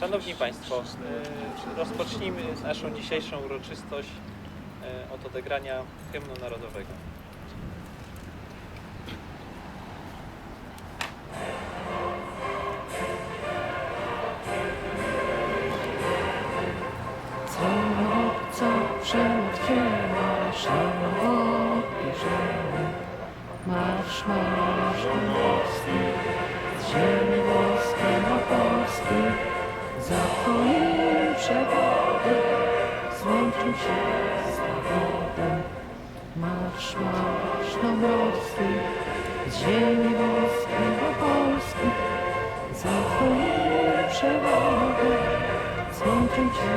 Szanowni Państwo, e, rozpocznijmy naszą dzisiejszą uroczystość e, od odegrania hymnu narodowego. Złączył się z narodem. Marsz, marsz nomorski, z ziemi włoskiej na Polski, za twoim przewodem złączył się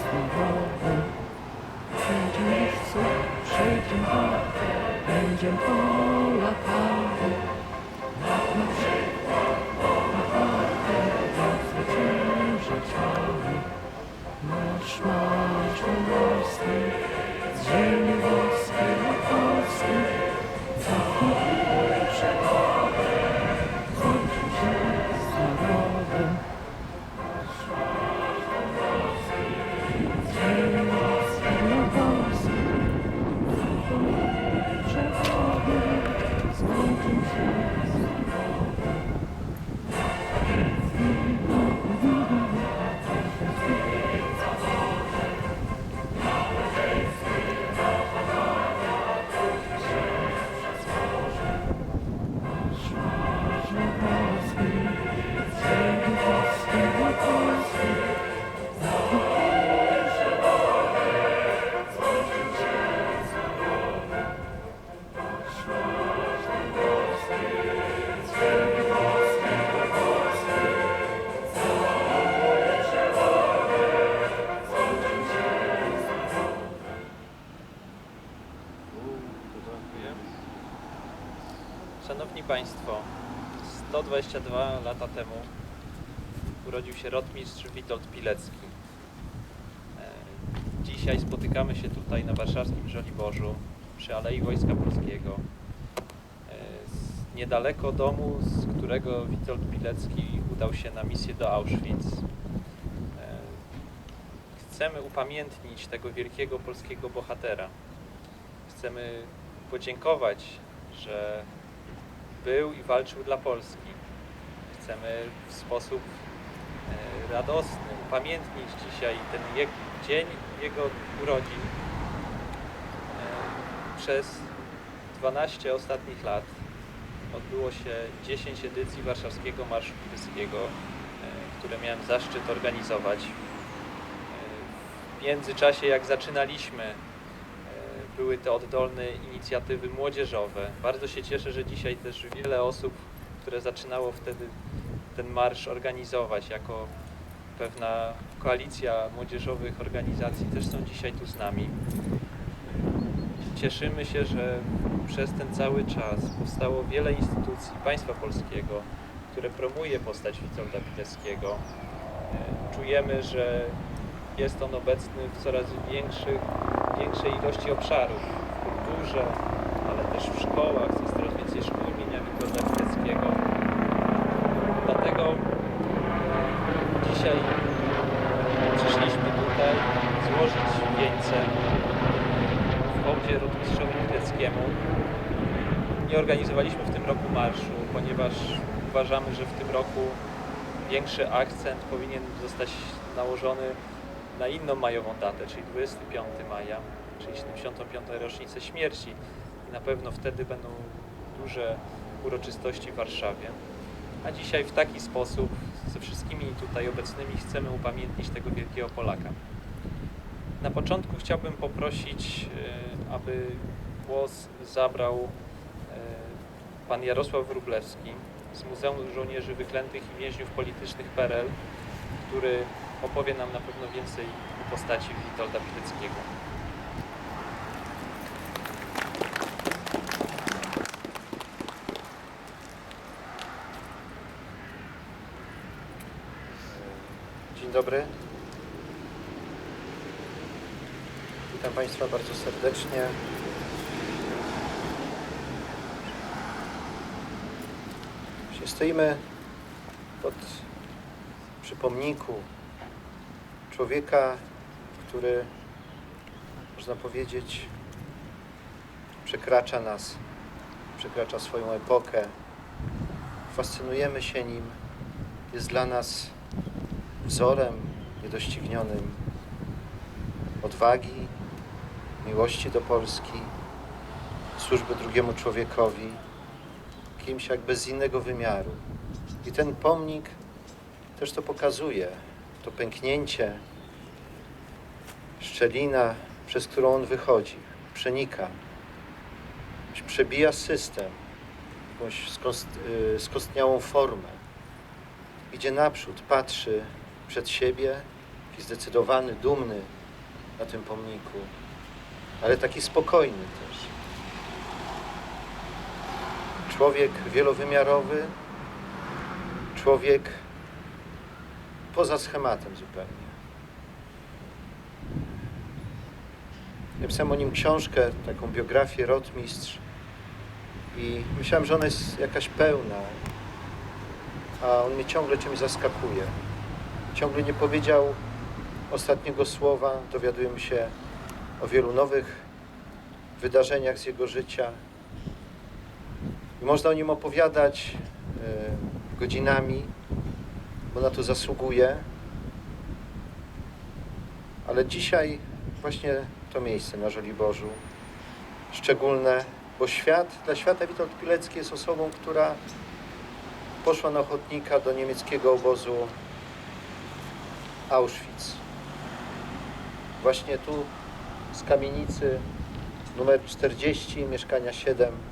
z narodem. Przejdzie listcu, przejdzie matkę, będzie Polakami. Na przykład Polakami, jak zwyciężać mamy. Marsz, marsz pomorski, z ziemi włoskiej na Polski. 122 lata temu urodził się rotmistrz Witold Pilecki. E, Dzisiaj spotykamy się tutaj na warszawskim Żoliborzu przy Alei Wojska Polskiego. E, Niedaleko domu, z którego Witold Pilecki udał się na misję do Auschwitz. E, Chcemy upamiętnić tego wielkiego polskiego bohatera. Chcemy podziękować, że był i walczył dla Polski. Chcemy w sposób e, radosny upamiętnić dzisiaj ten dzień jego urodzin. E, Przez 12 ostatnich lat odbyło się 10 edycji Warszawskiego Marszu Pileckiego, e, które miałem zaszczyt organizować. W międzyczasie, jak zaczynaliśmy, były te oddolne inicjatywy młodzieżowe. Bardzo się cieszę, że dzisiaj też wiele osób, które zaczynało wtedy ten marsz organizować jako pewna koalicja młodzieżowych organizacji też są dzisiaj tu z nami. Cieszymy się, że przez ten cały czas powstało wiele instytucji państwa polskiego, które promuje postać Witolda Pileckiego. Czujemy, że jest on obecny w coraz większych, większej ilości obszarów, w kulturze, ale też w szkołach, jest coraz więcej szkół imienia Witolda Pileckiego. Dlatego dzisiaj przyszliśmy tutaj złożyć wieńce w hołdzie rotmistrzowi Pileckiemu. Nie organizowaliśmy w tym roku marszu, ponieważ uważamy, że w tym roku większy akcent powinien zostać nałożony na inną majową datę, czyli 25 maja, czyli 75. rocznicę śmierci. I na pewno wtedy będą duże uroczystości w Warszawie. A dzisiaj w taki sposób ze wszystkimi tutaj obecnymi chcemy upamiętnić tego wielkiego Polaka. Na początku chciałbym poprosić, e, aby głos zabrał e, pan Jarosław Wróblewski z Muzeum Żołnierzy Wyklętych i Więźniów Politycznych PRL, który opowie nam na pewno więcej o postaci Witolda Pileckiego. Dzień dobry. Witam Państwa bardzo serdecznie. Stoimy pod przy pomniku człowieka, który, można powiedzieć, przekracza nas, przekracza swoją epokę. Fascynujemy się nim, jest dla nas wzorem niedoścignionym odwagi, miłości do Polski, służby drugiemu człowiekowi, kimś jakby z innego wymiaru. I ten pomnik też to pokazuje, to pęknięcie, szczelina, przez którą on wychodzi, przenika, przebija system, jakąś y, skostniałą formę. Idzie naprzód, patrzy przed siebie, taki zdecydowany, dumny na tym pomniku, ale taki spokojny też. Człowiek wielowymiarowy, człowiek poza schematem zupełnie. Ja pisałem o nim książkę, taką biografię Rotmistrz i myślałem, że ona jest jakaś pełna, a on mnie ciągle czymś zaskakuje. Ciągle nie powiedział ostatniego słowa, dowiadujemy się o wielu nowych wydarzeniach z jego życia. I można o nim opowiadać e, godzinami, bo na to zasługuje. Ale dzisiaj właśnie to miejsce na Żoliborzu szczególne, bo świat, dla świata Witold Pilecki jest osobą, która poszła na ochotnika do niemieckiego obozu Auschwitz. Właśnie tu z kamienicy numer 40, mieszkania 7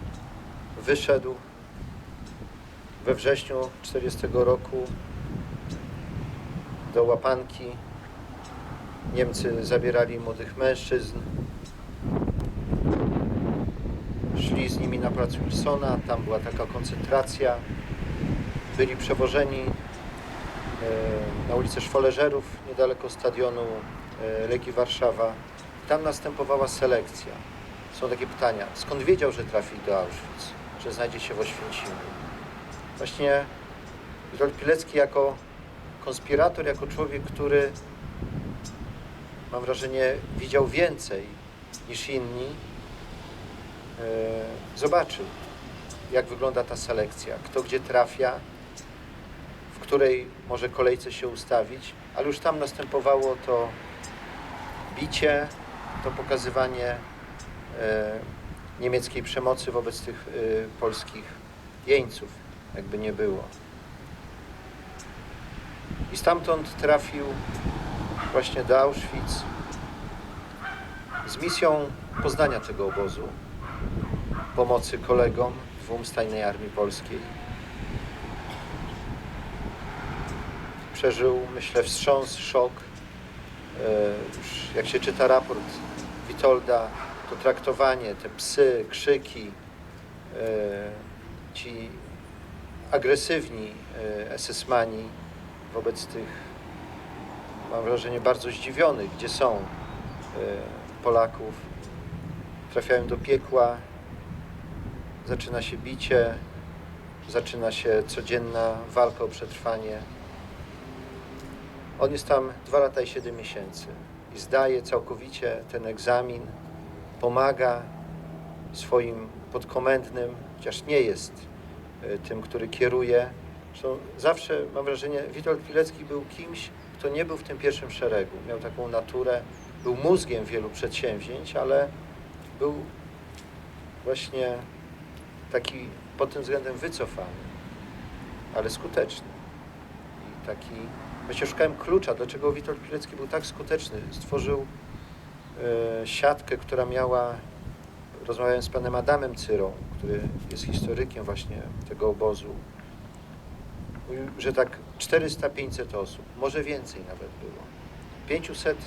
wyszedł we wrześniu 40 roku do łapanki. Niemcy zabierali młodych mężczyzn, szli z nimi na plac Wilsona, tam była taka koncentracja. Byli przewożeni e, na ulicę Szwoleżerów, niedaleko stadionu e, Legii Warszawa. Tam następowała selekcja. Są takie pytania, skąd wiedział, że trafi do Auschwitz, że znajdzie się w Oświęcimiu? Właśnie Witold Pilecki jako konspirator, jako człowiek, który mam wrażenie widział więcej niż inni, e, zobaczył, jak wygląda ta selekcja, kto gdzie trafia, w której może kolejce się ustawić, ale już tam następowało to bicie, to pokazywanie e, niemieckiej przemocy wobec tych e, polskich jeńców, jakby nie było. I stamtąd trafił właśnie do Auschwitz z misją poznania tego obozu, pomocy kolegom, dwóm z tajnej armii polskiej. Przeżył, myślę, wstrząs, szok. E, Już jak się czyta raport Witolda, to traktowanie, te psy, krzyki, e, ci agresywni e, SS-mani wobec tych, mam wrażenie, bardzo zdziwionych, gdzie są e, Polaków, trafiają do piekła, zaczyna się bicie, zaczyna się codzienna walka o przetrwanie. On jest tam dwa lata i siedem miesięcy i zdaje całkowicie ten egzamin, pomaga swoim podkomendnym, chociaż nie jest e, tym, który kieruje. Zresztą zawsze mam wrażenie, Witold Pilecki był kimś, kto nie był w tym pierwszym szeregu. Miał taką naturę, był mózgiem wielu przedsięwzięć, ale był właśnie taki pod tym względem wycofany, ale skuteczny. I taki, właśnie szukałem klucza, dlaczego Witold Pilecki był tak skuteczny. Stworzył siatkę, która miała, rozmawiałem z panem Adamem Cyrą, który jest historykiem właśnie tego obozu, mówił, że tak 400-500 osób, może więcej nawet było. 500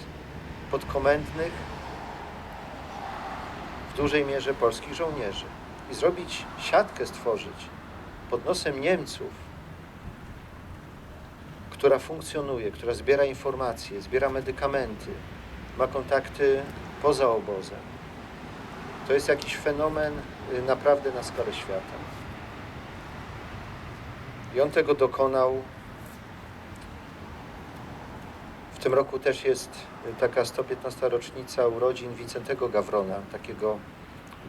podkomendnych, w dużej mierze polskich żołnierzy. I zrobić siatkę, stworzyć pod nosem Niemców, która funkcjonuje, która zbiera informacje, zbiera medykamenty, ma kontakty poza obozem. To jest jakiś fenomen y, naprawdę na skalę świata. I on tego dokonał W tym roku też jest taka 115 rocznica urodzin Wincentego Gawrona, takiego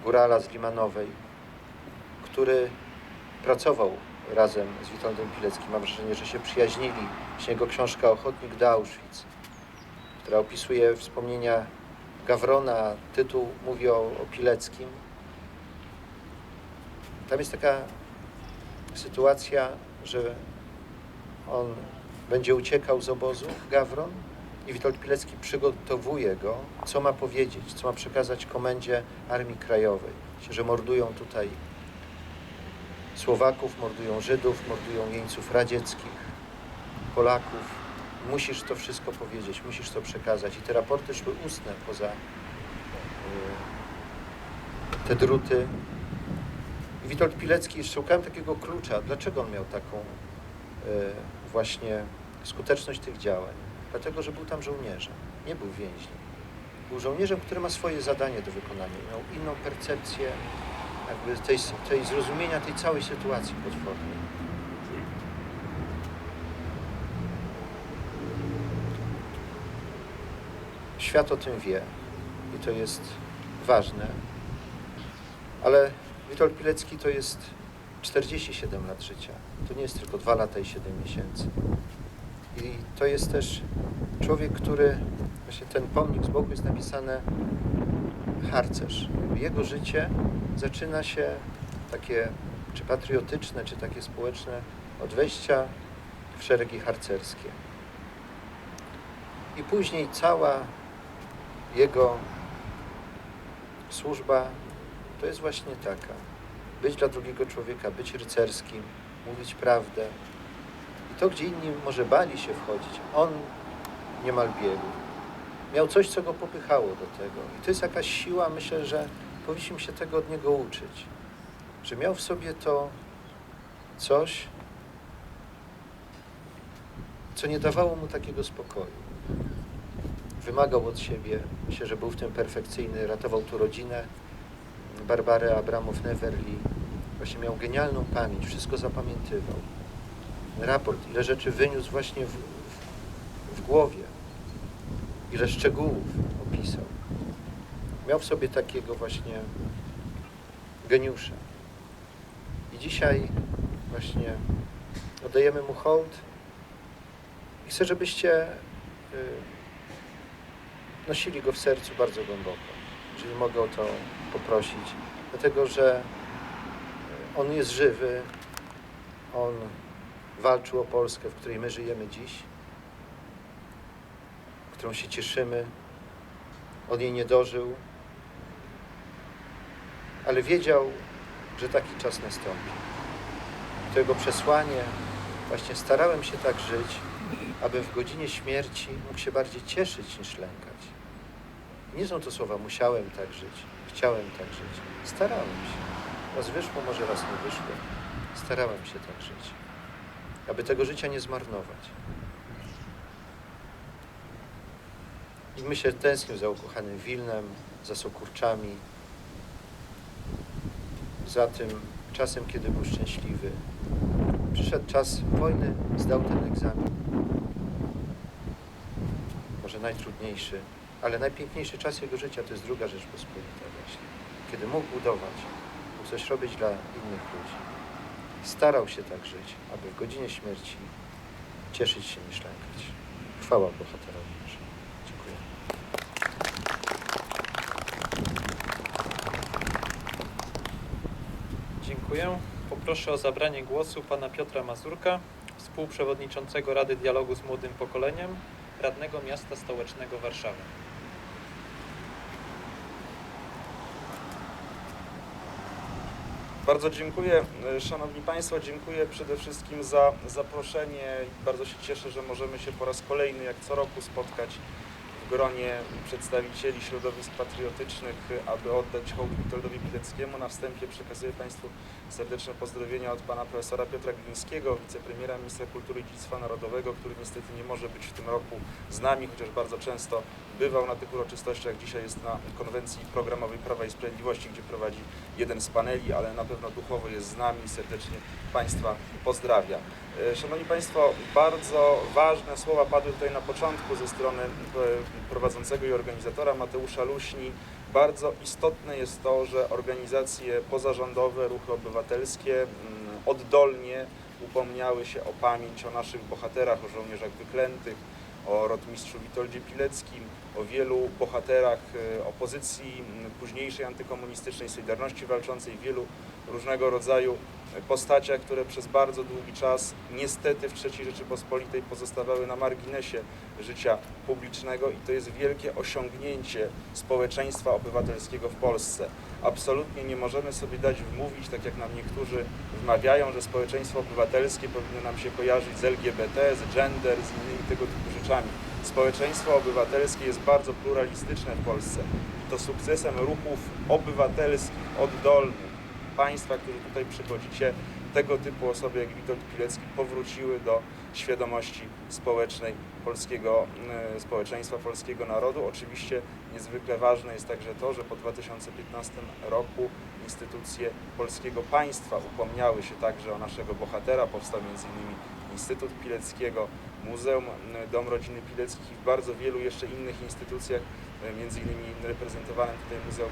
górala z Limanowej, który pracował razem z Witoldem Pileckim. Mam wrażenie, że się przyjaźnili. Właśnie jego książka Ochotnik do Auschwitz, która opisuje wspomnienia Gawrona, tytuł mówi o, o Pileckim. Tam jest taka sytuacja, że on będzie uciekał z obozu, Gawron, i Witold Pilecki przygotowuje go, co ma powiedzieć, co ma przekazać komendzie Armii Krajowej, że mordują tutaj Słowaków, mordują Żydów, mordują jeńców radzieckich, Polaków. Musisz to wszystko powiedzieć, musisz to przekazać. I te raporty szły ustne poza y, te druty. I Witold Pilecki, szukałem takiego klucza, dlaczego on miał taką y, właśnie skuteczność tych działań. Dlatego, że był tam żołnierzem, nie był więźniem. Był żołnierzem, który ma swoje zadanie do wykonania. Miał inną percepcję jakby tej, tej zrozumienia tej całej sytuacji potwornej. Świat o tym wie i to jest ważne, ale Witold Pilecki to jest 47 lat życia. To nie jest tylko 2 lata i 7 miesięcy. I to jest też człowiek, który, właśnie ten pomnik z boku jest napisane harcerz. Jego życie zaczyna się takie, czy patriotyczne, czy takie społeczne, od wejścia w szeregi harcerskie. I później cała jego służba to jest właśnie taka. Być dla drugiego człowieka, być rycerskim, mówić prawdę. I to, gdzie inni może bali się wchodzić, on niemal biegł. Miał coś, co go popychało do tego. I to jest jakaś siła, myślę, że powinniśmy się tego od niego uczyć. Że miał w sobie to coś, co nie dawało mu takiego spokoju. Wymagał od siebie, myślę, że był w tym perfekcyjny, ratował tu rodzinę, Barbarę Abramow-Neverly. Właśnie miał genialną pamięć, wszystko zapamiętywał. Raport, ile rzeczy wyniósł właśnie w, w, w głowie, ile szczegółów opisał. Miał w sobie takiego właśnie geniusza. I dzisiaj właśnie oddajemy mu hołd i chcę, żebyście y, nosili go w sercu bardzo głęboko. Jeżeli mogę o to poprosić, dlatego że y, on jest żywy, on walczył o Polskę, w której my żyjemy dziś, którą się cieszymy. On jej nie dożył, ale wiedział, że taki czas nastąpi. To jego przesłanie, właśnie starałem się tak żyć, aby w godzinie śmierci mógł się bardziej cieszyć niż lękać. Nie są to słowa musiałem tak żyć, chciałem tak żyć. Starałem się. Raz wyszło, może raz nie wyszło. Starałem się tak żyć, aby tego życia nie zmarnować. I myślę, tęsknił za ukochanym Wilnem, za Sokurczami, za tym czasem, kiedy był szczęśliwy. Przyszedł czas wojny, zdał ten egzamin. Może najtrudniejszy, ale najpiękniejszy czas jego życia to jest druga Rzeczpospolita właśnie. Kiedy mógł budować, mógł coś robić dla innych ludzi. Starał się tak żyć, aby w godzinie śmierci cieszyć się niż lękać. Chwała bohaterowi. Dziękuję. Dziękuję. Poproszę o zabranie głosu pana Piotra Mazurka, współprzewodniczącego Rady Dialogu z Młodym Pokoleniem, radnego miasta stołecznego Warszawy. Bardzo dziękuję. Szanowni Państwo, dziękuję przede wszystkim za zaproszenie. Bardzo się cieszę, że możemy się po raz kolejny, jak co roku, spotkać gronie przedstawicieli środowisk patriotycznych, aby oddać hołd Witoldowi Pileckiemu. Na wstępie przekazuję Państwu serdeczne pozdrowienia od Pana Profesora Piotra Glińskiego, wicepremiera, ministra kultury i dziedzictwa narodowego, który niestety nie może być w tym roku z nami, chociaż bardzo często bywał na tych uroczystościach. Dzisiaj jest na konwencji programowej Prawa i Sprawiedliwości, gdzie prowadzi jeden z paneli, ale na pewno duchowo jest z nami i serdecznie Państwa pozdrawia. E, Szanowni Państwo, bardzo ważne słowa padły tutaj na początku ze strony e, prowadzącego i organizatora Mateusza Luśni. Bardzo istotne jest to, że organizacje pozarządowe, ruchy obywatelskie mm, oddolnie upomniały się o pamięć o naszych bohaterach, o żołnierzach wyklętych, o rotmistrzu Witoldzie Pileckim, o wielu bohaterach e, opozycji późniejszej antykomunistycznej, Solidarności Walczącej, wielu różnego rodzaju postaciach, które przez bardzo długi czas niestety w III Rzeczypospolitej pozostawały na marginesie życia publicznego i to jest wielkie osiągnięcie społeczeństwa obywatelskiego w Polsce. Absolutnie nie możemy sobie dać wmówić, tak jak nam niektórzy wmawiają, że społeczeństwo obywatelskie powinno nam się kojarzyć z LGBT, z gender, z innymi tego typu rzeczami. Społeczeństwo obywatelskie jest bardzo pluralistyczne w Polsce to sukcesem ruchów obywatelskich, oddolnych, Państwa, którzy tutaj przychodzicie, tego typu osoby jak Witold Pilecki powróciły do świadomości społecznej polskiego e, społeczeństwa, polskiego narodu. Oczywiście niezwykle ważne jest także to, że po 2015 roku instytucje polskiego państwa upomniały się także o naszego bohatera. Powstał m.in. Instytut Pileckiego, Muzeum e, Dom Rodziny Pileckich i w bardzo wielu jeszcze innych instytucjach, e, między innymi reprezentowanym tutaj Muzeum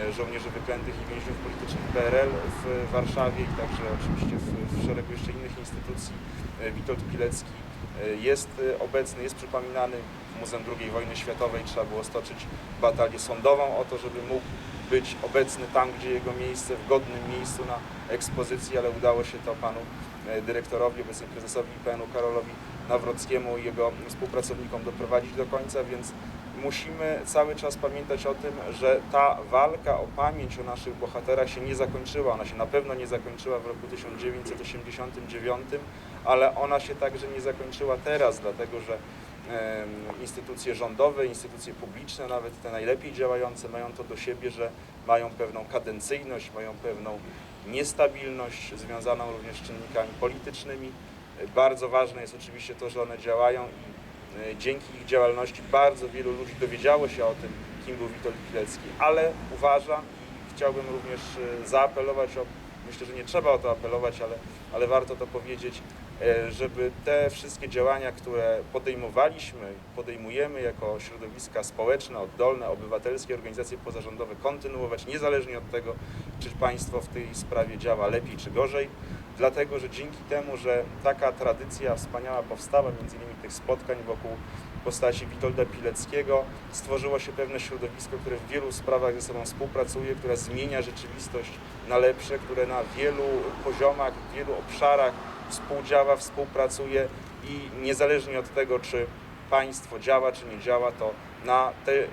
e, Żołnierzy Wyklętych i Więźniów Politycznych PRL w Warszawie i także oczywiście w, w szeregu jeszcze innych instytucji. Witold Pilecki jest obecny, jest przypominany w Muzeum II Wojny Światowej. Trzeba było stoczyć batalię sądową o to, żeby mógł być obecny tam, gdzie jego miejsce, w godnym miejscu na ekspozycji, ale udało się to panu dyrektorowi, obecnie prezesowi IPN-u Karolowi Nawrockiemu i jego współpracownikom doprowadzić do końca, więc musimy cały czas pamiętać o tym, że ta walka o pamięć o naszych bohaterach się nie zakończyła. Ona się na pewno nie zakończyła w roku 1989, ale ona się także nie zakończyła teraz, dlatego że instytucje rządowe, instytucje publiczne, nawet te najlepiej działające, mają to do siebie, że mają pewną kadencyjność, mają pewną niestabilność związaną również z czynnikami politycznymi. Bardzo ważne jest oczywiście to, że one działają i e, dzięki ich działalności bardzo wielu ludzi dowiedziało się o tym, kim był Witold Pilecki, ale uważam i chciałbym również e, zaapelować o, myślę, że nie trzeba o to apelować, ale, ale warto to powiedzieć, e, żeby te wszystkie działania, które podejmowaliśmy, podejmujemy jako środowiska społeczne, oddolne, obywatelskie, organizacje pozarządowe, kontynuować niezależnie od tego, czy państwo w tej sprawie działa lepiej czy gorzej, dlatego że dzięki temu, że taka tradycja wspaniała powstała, między innymi tych spotkań wokół postaci Witolda Pileckiego, stworzyło się pewne środowisko, które w wielu sprawach ze sobą współpracuje, które zmienia rzeczywistość na lepsze, które na wielu poziomach, w wielu obszarach współdziała, współpracuje i niezależnie od tego, czy państwo działa, czy nie działa, to na te mm,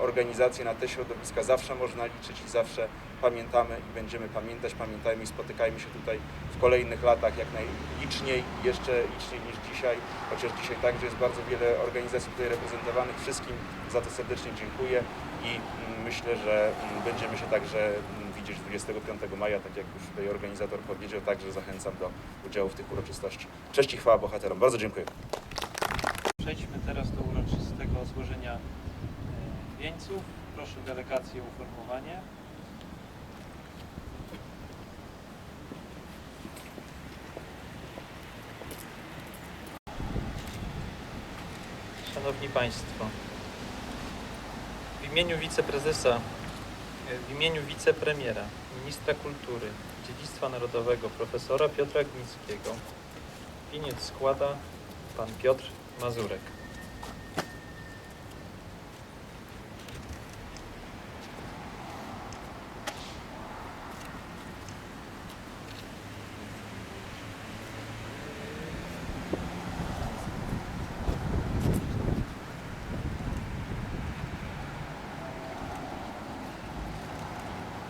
organizacje, na te środowiska zawsze można liczyć i zawsze pamiętamy i będziemy pamiętać, pamiętajmy i spotykajmy się tutaj w kolejnych latach jak najliczniej, jeszcze liczniej niż dzisiaj, chociaż dzisiaj także jest bardzo wiele organizacji tutaj reprezentowanych. Wszystkim za to serdecznie dziękuję i mm, myślę, że mm, będziemy się także mm, widzieć 25 maja, tak jak już tutaj organizator powiedział, także zachęcam do udziału w tych uroczystości. Cześć i chwała bohaterom. Bardzo dziękuję. Przejdźmy teraz do uroczystego złożenia e, wieńców. Proszę delegację o uformowanie. Szanowni Państwo, w imieniu wiceprezesa, e, w imieniu wicepremiera, ministra kultury, dziedzictwa narodowego, profesora Piotra Glińskiego, wieniec składa pan Piotr Mazurek.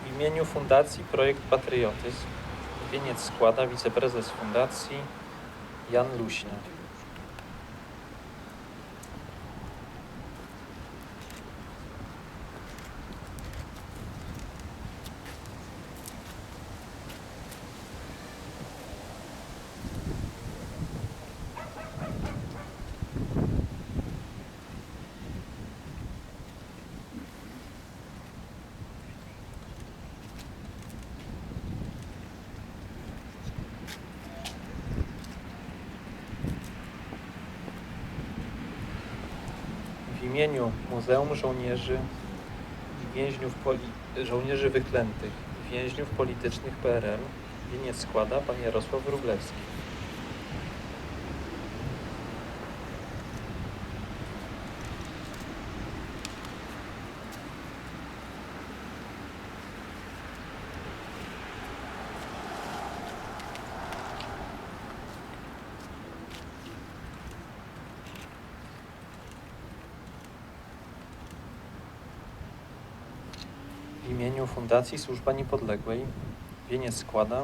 W imieniu Fundacji Projekt Patriotyzm wieniec składa wiceprezes Fundacji Jan Luśnia. Imieniu Muzeum Żołnierzy i Więźniów poli- Żołnierzy Wyklętych i Więźniów Politycznych PRL wieniec składa pan Jarosław Wróblewski. W imieniu Fundacji Służba Niepodległej wieniec składa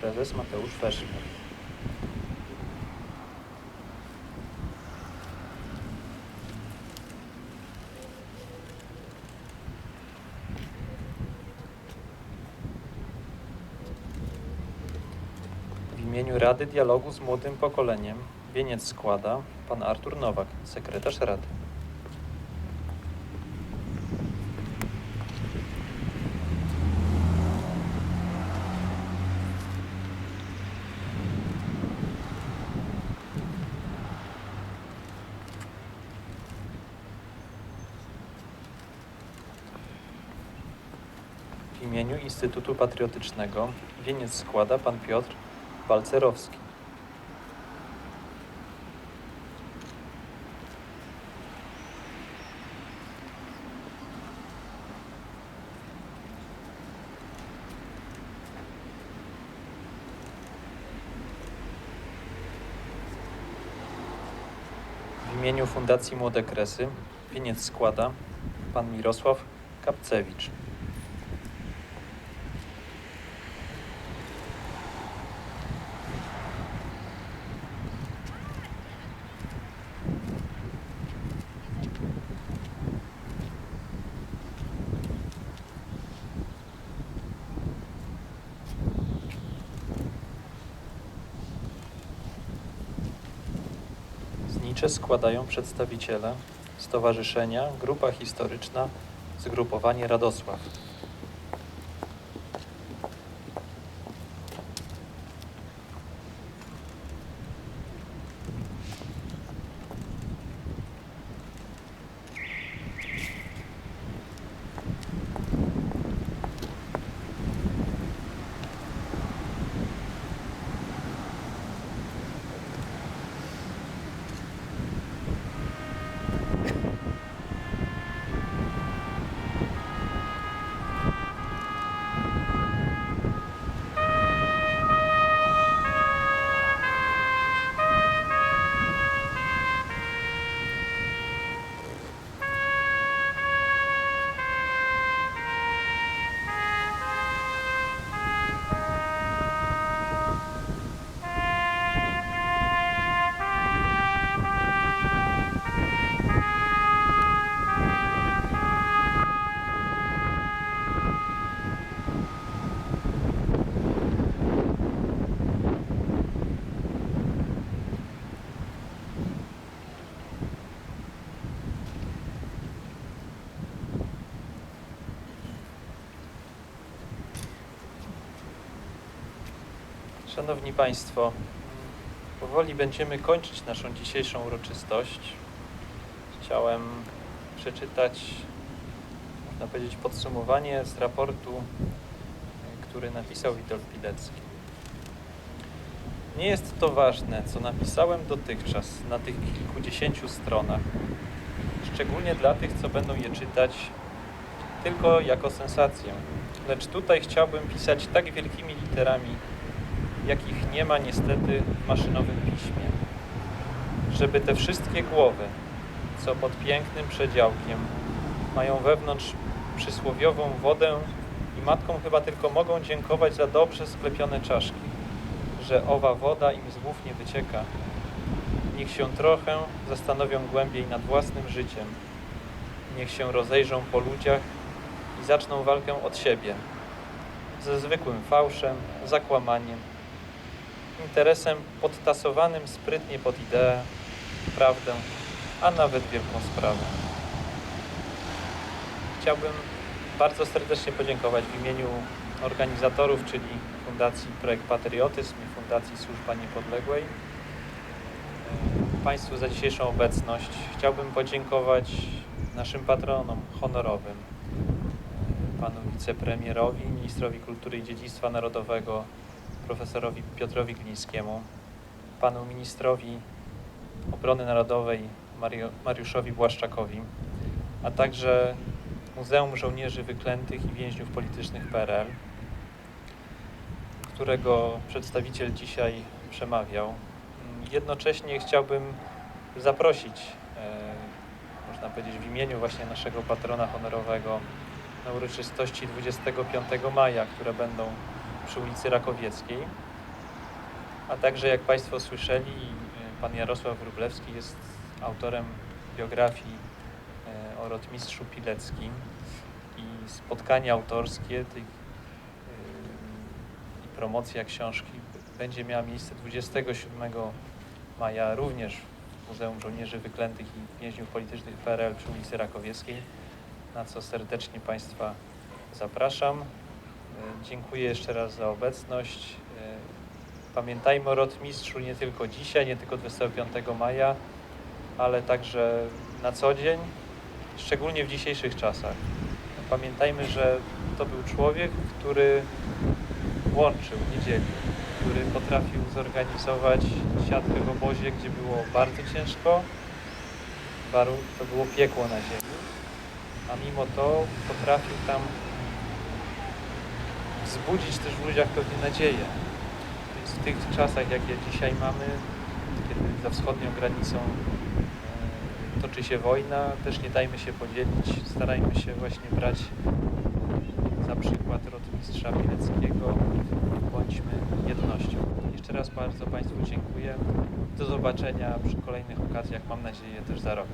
prezes Mateusz Feszler. W imieniu Rady Dialogu z Młodym Pokoleniem wieniec składa pan Artur Nowak, sekretarz Rady. W imieniu Instytutu Patriotycznego wieniec składa pan Piotr Balcerowski. W imieniu Fundacji Młode Kresy wieniec składa pan Mirosław Kapcewicz. Składają przedstawiciele Stowarzyszenia Grupa Historyczna Zgrupowanie Radosław. Szanowni Państwo, powoli będziemy kończyć naszą dzisiejszą uroczystość. Chciałem przeczytać, można powiedzieć, podsumowanie z raportu, który napisał Witold Pilecki. Nie jest to ważne, co napisałem dotychczas na tych kilkudziesięciu stronach, szczególnie dla tych, co będą je czytać tylko jako sensację. Lecz tutaj chciałbym pisać tak wielkimi literami, jakich nie ma niestety w maszynowym piśmie. Żeby te wszystkie głowy, co pod pięknym przedziałkiem mają wewnątrz przysłowiową wodę i matkom chyba tylko mogą dziękować za dobrze sklepione czaszki, że owa woda im z głów nie wycieka. Niech się trochę zastanowią głębiej nad własnym życiem. Niech się rozejrzą po ludziach i zaczną walkę od siebie. Ze zwykłym fałszem, zakłamaniem, interesem podtasowanym sprytnie pod ideę, prawdę, a nawet wielką sprawę. Chciałbym bardzo serdecznie podziękować w imieniu organizatorów, czyli Fundacji Projekt Patriotyzm i Fundacji Służba Niepodległej. Państwu za dzisiejszą obecność. Chciałbym podziękować naszym patronom honorowym, panu wicepremierowi, ministrowi kultury i dziedzictwa narodowego, profesorowi Piotrowi Glińskiemu, panu ministrowi obrony narodowej Mariuszowi Błaszczakowi, a także Muzeum Żołnierzy Wyklętych i Więźniów Politycznych PRL, którego przedstawiciel dzisiaj przemawiał. Jednocześnie chciałbym zaprosić, e, można powiedzieć w imieniu właśnie naszego patrona honorowego na uroczystości 25 maja, które będą przy ulicy Rakowieckiej. A także jak Państwo słyszeli, e, pan Jarosław Wróblewski jest autorem biografii e, o rotmistrzu Pileckim i spotkanie autorskie tych, e, i promocja książki będzie miała miejsce 27 maja również w Muzeum Żołnierzy Wyklętych i Więźniów Politycznych PRL przy ulicy Rakowieckiej, na co serdecznie Państwa zapraszam. E, Dziękuję jeszcze raz za obecność. E, Pamiętajmy o rotmistrzu nie tylko dzisiaj, nie tylko 25 maja, ale także na co dzień, szczególnie w dzisiejszych czasach. Pamiętajmy, że to był człowiek, który łączył, nie dzielił, który potrafił zorganizować siatkę w obozie, gdzie było bardzo ciężko, to było piekło na ziemi, a mimo to potrafił tam wzbudzić też w ludziach pewnie nadzieję. Więc w tych czasach, jakie dzisiaj mamy, kiedy za wschodnią granicą e, toczy się wojna, też nie dajmy się podzielić, starajmy się właśnie brać za przykład rotmistrza Pileckiego, bądźmy jednością. Jeszcze raz bardzo Państwu dziękuję. Do zobaczenia przy kolejnych okazjach, mam nadzieję też za rok.